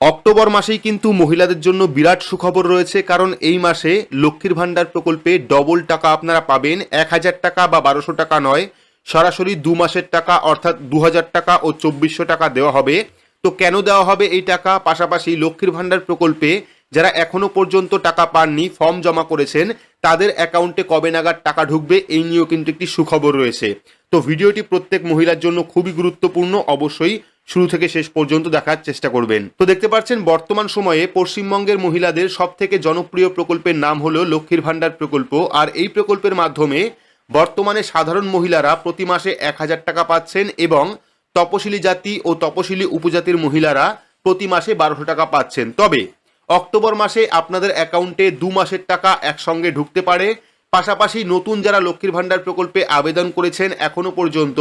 October মাসেই কিন্তু মহিলাদের জন্য বিরাট সুখবর রয়েছে, কারণ এই মাসে লক্ষ্মীর ভাণ্ডার প্রকল্পে ডবল টাকা আপনারা পাবেন, এক হাজার টাকা বা বারোশো টাকা নয়, সরাসরি দু মাসের টাকা অর্থাৎ দু হাজার টাকা ও চব্বিশশো টাকা দেওয়া হবে। তো কেন দেওয়া হবে এই টাকা? পাশাপাশি লক্ষ্মীর ভাণ্ডার প্রকল্পে যারা এখনও পর্যন্ত টাকা পাননি, ফর্ম জমা করেছেন, তাদের অ্যাকাউন্টে কবে নাগাদ টাকা ঢুকবে এই নিয়েও কিন্তু একটি সুখবর রয়েছে। তো ভিডিওটি প্রত্যেক মহিলার জন্য খুবই গুরুত্বপূর্ণ, অবশ্যই শুরু থেকে শেষ পর্যন্ত দেখার চেষ্টা করবেন। তো দেখতে পাচ্ছেন, বর্তমান সময়ে পশ্চিমবঙ্গের মহিলাদের সব থেকে জনপ্রিয় প্রকল্পের নাম হলো লক্ষ্মীর ভাণ্ডার প্রকল্প। আর এই প্রকল্পের মাধ্যমে বর্তমানে সাধারণ মহিলারা প্রতি মাসে এক হাজার টাকা পাচ্ছেন এবং তপশিলি জাতি ও তপশিলি উপজাতির মহিলারা প্রতি মাসে বারোশো টাকা পাচ্ছেন। তবে অক্টোবর মাসে আপনাদের অ্যাকাউন্টে দু মাসের টাকা একসঙ্গে ঢুকতে পারে। পাশাপাশি নতুন যারা লক্ষ্মীর ভাণ্ডার প্রকল্পে আবেদন করেছেন এখনও পর্যন্ত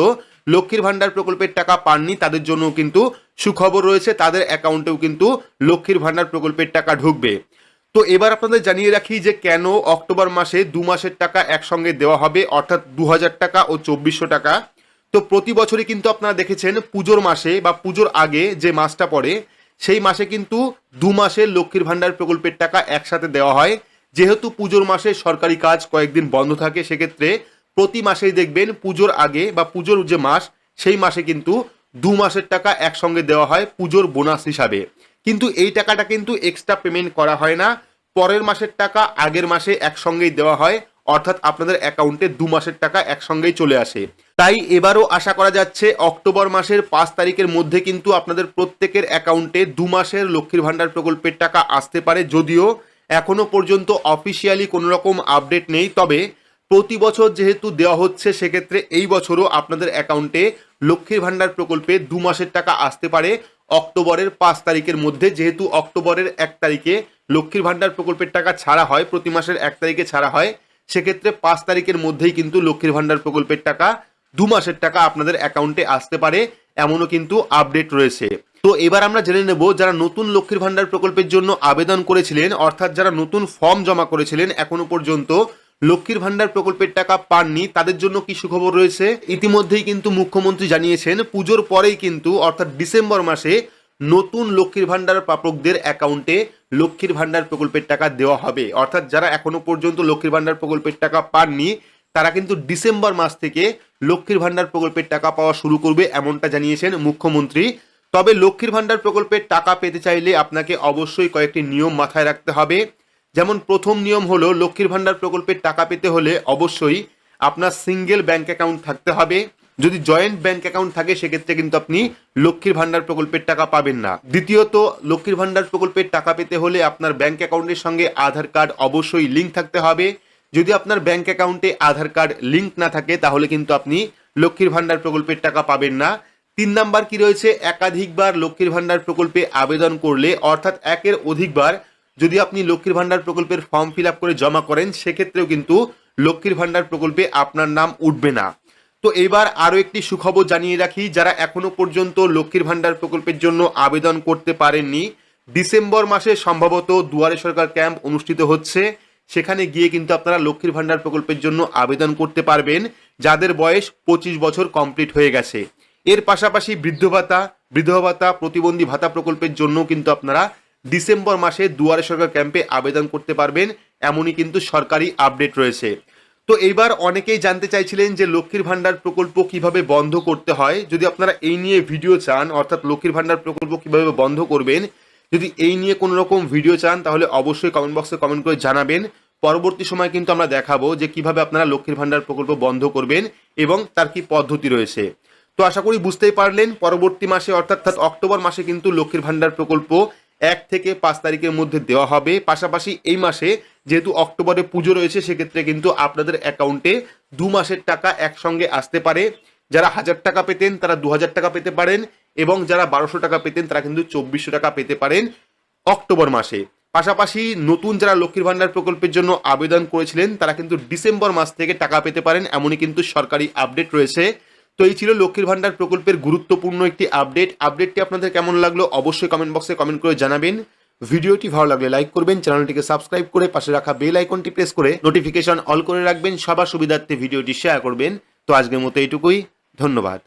লক্ষ্মীর ভাণ্ডার প্রকল্পের টাকা পাননি, তাদের জন্য কিন্তু সুখবর রয়েছে, তাদের অ্যাকাউন্টেও কিন্তু লক্ষ্মীর ভাণ্ডার প্রকল্পের টাকা ঢুকবে। তো এবার আপনাদের জানিয়ে রাখি যে কেন অক্টোবর মাসে দু মাসের টাকা একসঙ্গে দেওয়া হবে, অর্থাৎ দু হাজার টাকা ও চব্বিশশো টাকা। তো প্রতি বছরই কিন্তু আপনারা দেখেছেন পুজোর মাসে বা পুজোর আগে যে মাসটা পড়ে, সেই মাসে কিন্তু দু মাসের লক্ষ্মীর ভাণ্ডার প্রকল্পের টাকা একসাথে দেওয়া হয়। যেহেতু পুজোর মাসে সরকারি কাজ কয়েকদিন বন্ধ থাকে, সেক্ষেত্রে প্রতি মাসেই দেখবেন পুজোর আগে বা পুজোর যে মাস, সেই মাসে কিন্তু দু মাসের টাকা একসঙ্গে দেওয়া হয় পুজোর বোনাস হিসাবে। কিন্তু এই টাকাটা কিন্তু এক্সট্রা পেমেন্ট করা হয় না। পরের মাসের টাকা আগের মাসে একসঙ্গেই দেওয়া হয়, অর্থাৎ আপনাদের অ্যাকাউন্টে দু মাসের টাকা একসঙ্গেই চলে আসে। তাই এবারও আশা করা যাচ্ছে অক্টোবর মাসের পাঁচ তারিখের মধ্যে কিন্তু আপনাদের প্রত্যেকের অ্যাকাউন্টে দু মাসের লক্ষ্মীর ভাণ্ডার প্রকল্পের টাকা আসতে পারে, যদিও এখনও পর্যন্ত অফিসিয়ালি কোনো রকম আপডেট নেই। তবে প্রতি বছর যেহেতু দেওয়া হচ্ছে, সেক্ষেত্রে এই বছরও আপনাদের অ্যাকাউন্টে লক্ষ্মীর ভাণ্ডার প্রকল্পে দু মাসের টাকা আসতে পারে। অক্টোবরের পাঁচ তারিখের মধ্যে, যেহেতু অক্টোবরের এক তারিখে লক্ষ্মীর ভাণ্ডার প্রকল্পের টাকা ছাড়া হয়, প্রতি মাসের এক তারিখে ছাড়া হয়, সেক্ষেত্রে পাঁচ তারিখের মধ্যেই কিন্তু লক্ষ্মীর ভাণ্ডার প্রকল্পের টাকা দু মাসের টাকা আপনাদের অ্যাকাউন্টে আসতে পারে, এমনও কিন্তু আপডেট রয়েছে। তো এবার আমরা জেনে নেব, যারা নতুন লক্ষ্মীর ভাণ্ডার প্রকল্পের জন্য আবেদন করেছিলেন, অর্থাৎ যারা নতুন ফর্ম জমা করেছিলেন, এখনও পর্যন্ত লক্ষ্মীর ভাণ্ডার প্রকল্পের টাকা পাননি, তাদের জন্য কি সুখবর রয়েছে? ইতিমধ্যেই কিন্তু মুখ্যমন্ত্রী জানিয়েছেন, পুজোর পরেই কিন্তু, অর্থাৎ ডিসেম্বর মাসে নতুন লক্ষ্মীর ভাণ্ডার প্রাপকদের অ্যাকাউন্টে লক্ষ্মীর ভাণ্ডার প্রকল্পের টাকা দেওয়া হবে। অর্থাৎ যারা এখনও পর্যন্ত লক্ষ্মীর ভাণ্ডার প্রকল্পের টাকা পাননি, তারা কিন্তু ডিসেম্বর মাস থেকে লক্ষ্মীর ভাণ্ডার প্রকল্পের টাকা পাওয়া শুরু করবে এমনটা জানিয়েছেন মুখ্যমন্ত্রী। তবে লক্ষ্মীর ভাণ্ডার প্রকল্পের টাকা পেতে চাইলে আপনাকে অবশ্যই কয়েকটি নিয়ম মাথায় রাখতে হবে। যেমন প্রথম নিয়ম হলো লক্ষ্মীর ভাণ্ডার প্রকল্পের টাকা পেতে হলে অবশ্যই আপনার সিঙ্গেল ব্যাংক অ্যাকাউন্ট থাকতে হবে। যদি জয়েন্ট ব্যাংক অ্যাকাউন্ট থাকে, সেক্ষেত্রে কিন্তু আপনি লক্ষ্মীর ভাণ্ডার প্রকল্পের টাকা পাবেন না। দ্বিতীয়ত, লক্ষ্মীর ভাণ্ডার প্রকল্পের টাকা পেতে হলে আপনার ব্যাংক অ্যাকাউন্টের সঙ্গে আধার কার্ড অবশ্যই লিঙ্ক থাকতে হবে। যদি আপনার ব্যাংক অ্যাকাউন্টে আধার কার্ড লিঙ্ক না থাকে, তাহলে কিন্তু আপনি লক্ষ্মীর ভাণ্ডার প্রকল্পের টাকা পাবেন না। তিন নাম্বার কি রয়েছে? একাধিকবার লক্ষ্মীর ভাণ্ডার প্রকল্পে আবেদন করলে, অর্থাৎ একের অধিকবার যদি আপনি লক্ষ্মীর ভাণ্ডার প্রকল্পের ফর্ম ফিল আপ করে জমা করেন, সেক্ষেত্রেও কিন্তু লক্ষ্মীর ভাণ্ডার প্রকল্পে আপনার নাম উঠবে না। তো এবার আরও একটি সুখবর জানিয়ে রাখি, যারা এখনও পর্যন্ত লক্ষ্মীর ভাণ্ডার প্রকল্পের জন্য আবেদন করতে পারেননি, ডিসেম্বর মাসে সম্ভবত দুয়ারে সরকার ক্যাম্প অনুষ্ঠিত হচ্ছে। সেখানে গিয়ে কিন্তু আপনারা লক্ষ্মীর ভাণ্ডার প্রকল্পের জন্য আবেদন করতে পারবেন, যাদের বয়স পঁচিশ বছর কমপ্লিট হয়ে গেছে। এর পাশাপাশি বৃদ্ধ ভাতা বৃদ্ধ ভাতা প্রতিবন্ধী ভাতা প্রকল্পের জন্য কিন্তু আপনারা ডিসেম্বর মাসে দুয়ারে সরকার ক্যাম্পে আবেদন করতে পারবেন, এমনই কিন্তু সরকারি আপডেট রয়েছে। তো এইবার অনেকেই জানতে চাইছিলেন যে লক্ষ্মীর ভাণ্ডার প্রকল্প কীভাবে বন্ধ করতে হয়। যদি আপনারা এই নিয়ে ভিডিও চান, অর্থাৎ লক্ষ্মীর ভাণ্ডার প্রকল্প কীভাবে বন্ধ করবেন, যদি এই নিয়ে কোনো রকম ভিডিও চান, তাহলে অবশ্যই কমেন্ট বক্সে কমেন্ট করে জানাবেন। পরবর্তী সময় কিন্তু আমরা দেখাবো যে কীভাবে আপনারা লক্ষ্মীর ভাণ্ডার প্রকল্প বন্ধ করবেন এবং তার কি পদ্ধতি রয়েছে। তো আশা করি বুঝতেই পারলেন, পরবর্তী মাসে, অর্থাৎ অক্টোবর মাসে কিন্তু লক্ষ্মীর ভাণ্ডার প্রকল্প এক থেকে পাঁচ তারিখের মধ্যে দেওয়া হবে। পাশাপাশি এই মাসে যেহেতু অক্টোবরে পুজো রয়েছে, সেক্ষেত্রে কিন্তু আপনাদের অ্যাকাউন্টে দু মাসের টাকা একসঙ্গে আসতে পারে। যারা হাজার টাকা পেতেন, তারা দু হাজার টাকা পেতে পারেন এবং যারা বারোশো টাকা পেতেন, তারা কিন্তু চব্বিশশো টাকা পেতে পারেন অক্টোবর মাসে। পাশাপাশি নতুন যারা লক্ষ্মীর ভাণ্ডার প্রকল্পের জন্য আবেদন করেছিলেন, তারা কিন্তু ডিসেম্বর মাস থেকে টাকা পেতে পারেন, এমনই কিন্তু সরকারি আপডেট রয়েছে। তো এই ছিল লক্ষ্মীর ভাণ্ডার প্রকল্পের গুরুত্বপূর্ণ একটি আপডেট। আপডেটটি আপনাদের কেমন লাগল অবশ্যই কমেন্ট বক্সে কমেন্ট করে জানাবেন। ভিডিওটি ভালো লাগলে লাইক করবেন, চ্যানেলটিকে সাবস্ক্রাইব করে পাশে রাখা বেল আইকনটি প্রেস করে নোটিফিকেশন অল করে রাখবেন, সবার সুবিধার্থে ভিডিওটি শেয়ার করবেন। তো আজকের মতো এইটুকুই, ধন্যবাদ।